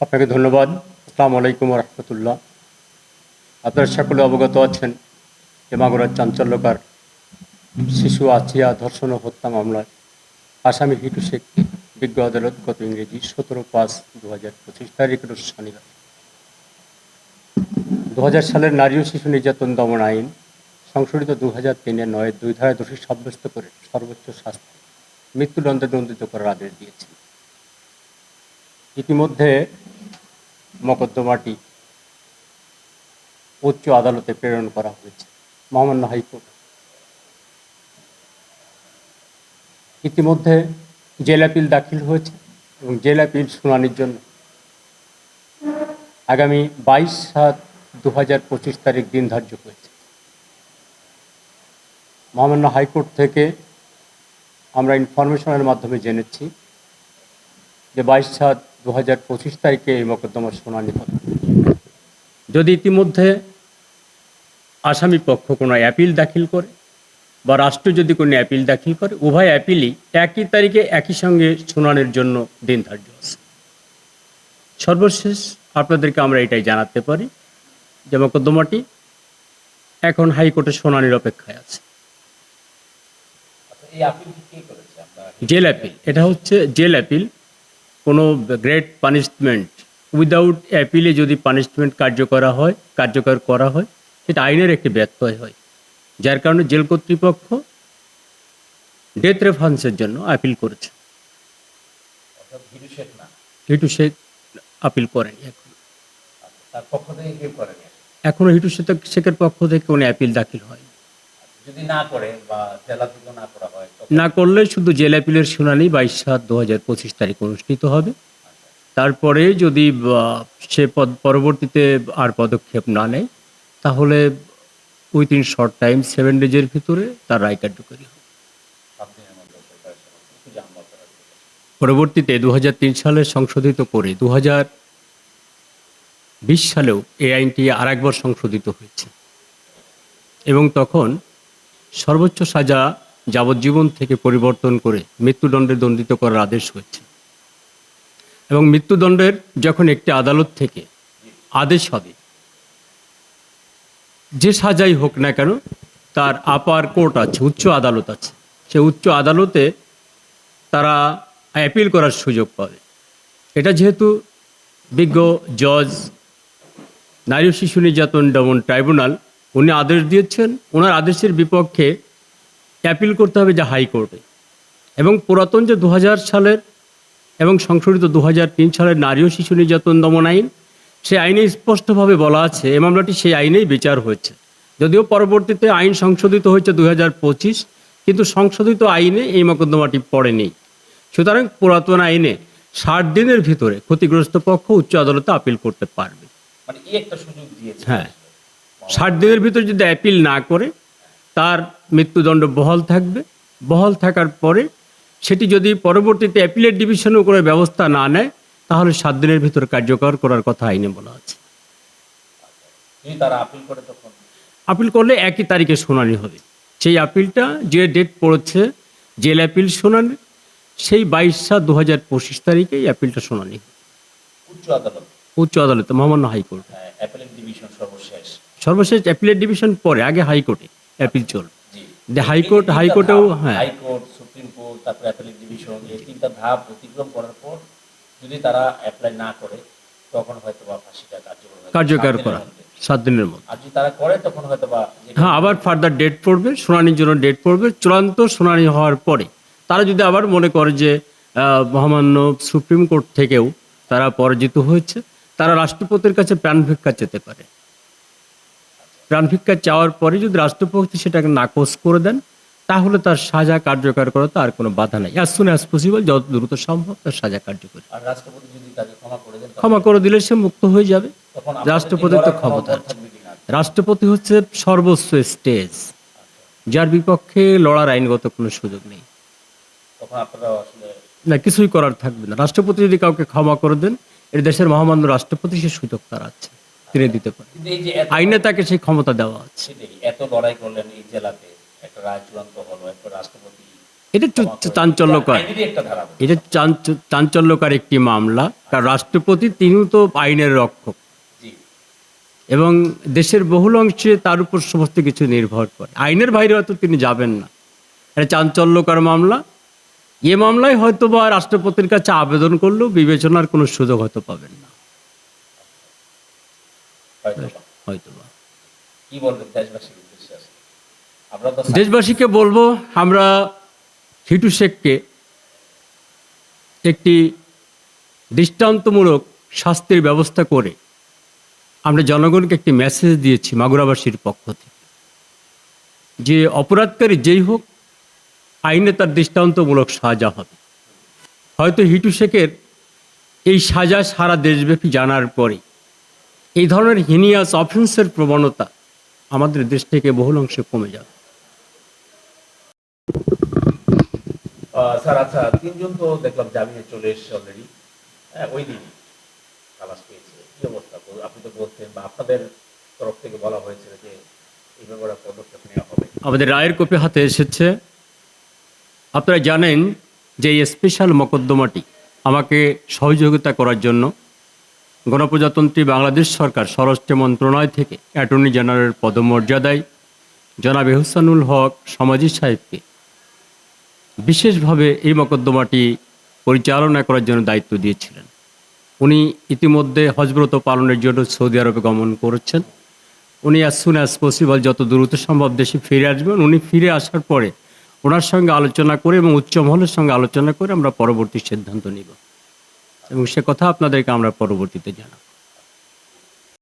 আপনাকে ধন্যবাদ। আসসালামু আলাইকুম রহমতুল্লাহ। আপনারা সকলে অবগত আছেন যে মাগুরার চাঞ্চল্যকার শিশু আছিয়া ধর্ষণ ও হত্যা মামলায় আসামি হিটু শেখকে বিজ্ঞ আদালত গত ইংরেজি সতেরো পাঁচ দু হাজার পঁচিশ তারিখ শনিবার। দু হাজার সালের নারী ও শিশু নির্যাতন দমন আইন সংশোধিত দু হাজার তিনের নয় দুই ধারায় দোষী সাব্যস্ত করে সর্বোচ্চ শাস্তি মৃত্যুদণ্ডে দণ্ডিত করার আদেশ দিয়েছে। ইতিমধ্যে মকদ্দমাটি উচ্চ আদালতে প্রেরণ করা হয়েছে, মহামান্য হাইকোর্ট। ইতিমধ্যে জেল আপিল দাখিল হয়েছে এবং জেল আপিল শুনানির জন্য আগামী বাইশ সাত দু হাজার পঁচিশ তারিখ দিন ধার্য হয়েছে মহামান্য হাইকোর্ট থেকে আমরা ইনফরমেশনের মাধ্যমে জেনেছি যে বাইশ সাত দু হাজার পঁচিশ তারিখে এই মোকদ্দমার শুনানি হবে। যদি ইতিমধ্যে আসামি পক্ষ কোনো অ্যাপিল দাখিল করে বা রাষ্ট্র যদি কোনো অ্যাপিল দাখিল করে, উভয় অ্যাপিলই একই তারিখে একই সঙ্গে শুনানির জন্য দিন ধার্য আছে। সর্বশেষ আপনাদেরকে আমরা এটাই জানাতে পারি যে মোকদ্দমাটি এখন হাইকোর্টে শুনানির অপেক্ষায় আছে আচ্ছা এই আপিলটি কে করেছে আপনারা জেল অ্যাপিল এটা হচ্ছে জেল অ্যাপিল কোনো গ্রেট পানিশমেন্ট উইদাউট অ্যাপিলে যদি পানিশমেন্ট কার্যকরা হয় কার্যকর করা হয় সেটা আইনের একটি ব্যত্যয় হয়। যার কারণে জেল কর্তৃপক্ষ ডেথ রেফারেন্সের জন্য আপিল করেছে। হিটু শেখ আপিল করেনি এখন। আচ্ছা, এখনও হিটু শেখ শেখের পক্ষ থেকে কোনো অ্যাপিল দাখিল হয়নি। যদি না করে বা জেলা না করা হয় না করলে শুধু জেল অ্যাপিলের শুনানি বাইশ সাত দু হাজার পঁচিশ তারিখ অনুষ্ঠিত হবে। তারপরে যদি সে পদ পরবর্তীতে আর পদক্ষেপ না নেয় তাহলে উইথিন শর্ট টাইম সেভেন ডেজের ভিতরে তার রায় কার্যকরী হবে। পরবর্তীতে দু হাজার তিন সালে সংশোধিত করে দু বিশ সালেও এই আইনটি আরেকবার সংশোধিত হয়েছে। এবং তখন সর্বোচ্চ সাজা যাবজ্জীবন থেকে পরিবর্তন করে মৃত্যুদণ্ডে দণ্ডিত করার আদেশ হয়েছে। এবং মৃত্যুদণ্ডের যখন একটি আদালত থেকে আদেশ হবে, যে সাজাই হোক না কেন, তার আপার কোর্ট আছে, উচ্চ আদালত আছে। সে উচ্চ আদালতে তারা অ্যাপিল করার সুযোগ পাবে। এটা যেহেতু বিজ্ঞ জজ, নারী শিশু নির্যাতন দমন ট্রাইব্যুনাল উনি আদেশ দিয়েছেন ওনার আদেশের বিপক্ষে অ্যাপিল করতে হবে যে হাইকোর্টে এবং পুরাতন যে দু হাজার সালের এবং সংশোধিত দু হাজার তিন সালের নারী ও শিশু নির্যাতন দমন আইন সেই আইনে স্পষ্টভাবে বলা আছে এই মামলাটি সেই আইনেই বিচার হয়েছে। যদিও পরবর্তীতে আইন সংশোধিত হয়েছে দুই হাজার পঁচিশ কিন্তু সংশোধিত আইনে এই মোকদ্দমাটি পড়েনি। সুতরাং পুরাতন আইনে ষাট দিনের ভিতরে ক্ষতিগ্রস্ত পক্ষ উচ্চ আদালতে আপিল করতে পারবে। মানে এই একটা সুযোগ দিয়েছে। হ্যাঁ। ষাট দিনের ভিতরে যদি অ্যাপিল না করে তার মৃত্যুদণ্ড বহাল থাকবে। বহাল থাকার পরে সেটি যদি পরবর্তীতে অ্যাপিলের ডিভিশনও করে ব্যবস্থা না নেয় তাহলে সাত দিনের ভিতরে কার্যকর করার কথা আইনে বলা আছে। আপিল করলে একই তারিখে শুনানি হবে। সেই আপিলটা যে ডেট পড়েছে জেল অ্যাপিল শুনানি সেই বাইশ সাত দু হাজার পঁচিশ তারিখে এই অ্যাপিলটা শুনানি। হবে। উচ্চ আদালত? উচ্চ আদালতে মহামান্য হাইকোর্ট। অ্যাপেলের ডিভিশন সর্বশেষ। সর্বশেষ অ্যাপিলের ডিভিশন পরে আগে হাইকোর্টে অ্যাপিল চলবে। জি। যে হাইকোর্ট হাইকোর্টেও হ্যাঁ। হাইকোর্ট সুপ্রিম কোর্ট তারপরে অ্যাপেলের ডিভিশন এই তিনটা ধাপ অতিক্রম করার পর যদি তারা অ্যাপ্লাই না করে তখন হয়তো বা ফাঁসিটা কার্যকর কার্যকর করা সাত দিনের মধ্যে। আর যদি তারা করে তখন হয়তো বা হ্যাঁ আবার ফার্দার ডেট পড়বে শুনানির জন্য ডেট পড়বে। চূড়ান্ত শুনানি হওয়ার পরে তারা যদি আবার মনে করে যে আহ, মহামান্য সুপ্রিম কোর্ট থেকেও তারা পরাজিত হয়েছে তারা রাষ্ট্রপতির কাছে প্রাণভিক্ষা যেতে পারে। প্রাণভিক্ষা চাওয়ার পরে যদি রাষ্ট্রপতি সেটাকে নাকচ করে দেন তাহলে তার সাজা কার্যকর করাতে আর কোনো বাধা নাই। অ্যাজ সুন অ্যাজ পসিবল যত দ্রুত সম্ভব তার সাজা কার্যকরী। রাষ্ট্রপতি ক্ষমা করে করে দিলে সে মুক্ত হয়ে যাবে। রাষ্ট্রপতির তো ক্ষমতা রাষ্ট্রপতি হচ্ছে সর্বোচ্চ স্টেজ। যার বিপক্ষে লড়ার আইনগত কোনো সুযোগ নেই। না কিছুই করার থাকবে না। রাষ্ট্রপতি যদি কাউকে ক্ষমা করে দেন এর দেশের মহামান্য রাষ্ট্রপতি সে সুযোগ তার আছে। তিনি দিতে পারেন আইনে তাকে সেই ক্ষমতা দেওয়া আছে। এত লড়াই করলেন এই জেলাতে একটা হলো একটা রাষ্ট্রপতি এটা চাঞ্চল্যকর। এটা চাঞ্চল্যকর একটি মামলা। কারণ রাষ্ট্রপতি তিনিও তো আইনের রক্ষক। এবং দেশের বহুল অংশে তার উপর সমস্ত কিছু নির্ভর করে। আইনের বাইরে হয়তো তিনি যাবেন না। এটা চাঞ্চল্যকর মামলা। এ মামলায় হয়তো বা রাষ্ট্রপতির কাছে আবেদন করলেও বিবেচনার কোনো সুযোগ হয়তো পাবেন না। হয়তো বা। হয়তো বা। কি বলবেন দেশবাসীর উদ্দেশ্যে আমরা তো দেশবাসীকে বলব আমরা হিটু শেখকে একটি দৃষ্টান্তমূলক শাস্তির ব্যবস্থা করে আমরা জনগণকে একটি মেসেজ দিয়েছি মাগুরাবাসীর পক্ষ থেকে। যে অপরাধকারী যেই হোক আইনে তার দৃষ্টান্তমূলক সাজা হবে। হয়তো হিটু শেখের এই সাজা সারা দেশব্যাপী জানার পরে এই ধরনের হিনিয়াস অফেন্সের প্রবণতা আমাদের দেশ থেকে বহুল অংশে কমে যাবে। স্যার আচ্ছা তিনজন তো দেখলাম জামিনে চলে এসেছে অলরেডি হ্যাঁ ওই দিনই খালাস পেয়েছে। কি অবস্থা? আপনি তো বলছেন বা আপনাদের তরফ থেকে বলা হয়েছে যে এই ব্যাপারে পদক্ষেপ নেওয়া হবে। আমাদের রায়ের কপি হাতে এসেছে। আপনারা জানেন যে এই স্পেশাল মকদ্দমাটি আমাকে সহযোগিতা করার জন্য গণপ্রজাতন্ত্রী বাংলাদেশ সরকার স্বরাষ্ট্র মন্ত্রণালয় থেকে অ্যাটর্নি জেনারেল পদমর্যাদায় জনাব এহসানুল হক সমাজি সাহেবকে বিশেষভাবে এই মকদ্দমাটি পরিচালনা করার জন্য দায়িত্ব দিয়েছিলেন। উনি ইতিমধ্যে হজব্রত পালনের জন্য সৌদি আরবে গমন করেছেন। উনি অ্যাজ সুন অ্যাজ পসিবল যত দ্রুত সম্ভব দেশে ফিরে আসবেন। উনি ফিরে আসার পরে ওনার সঙ্গে আলোচনা করে এবং উচ্চ মহলের সঙ্গে আলোচনা করে আমরা পরবর্তী সিদ্ধান্ত নিব। এবং সে কথা আপনাদেরকে আমরা পরবর্তীতে জানাব।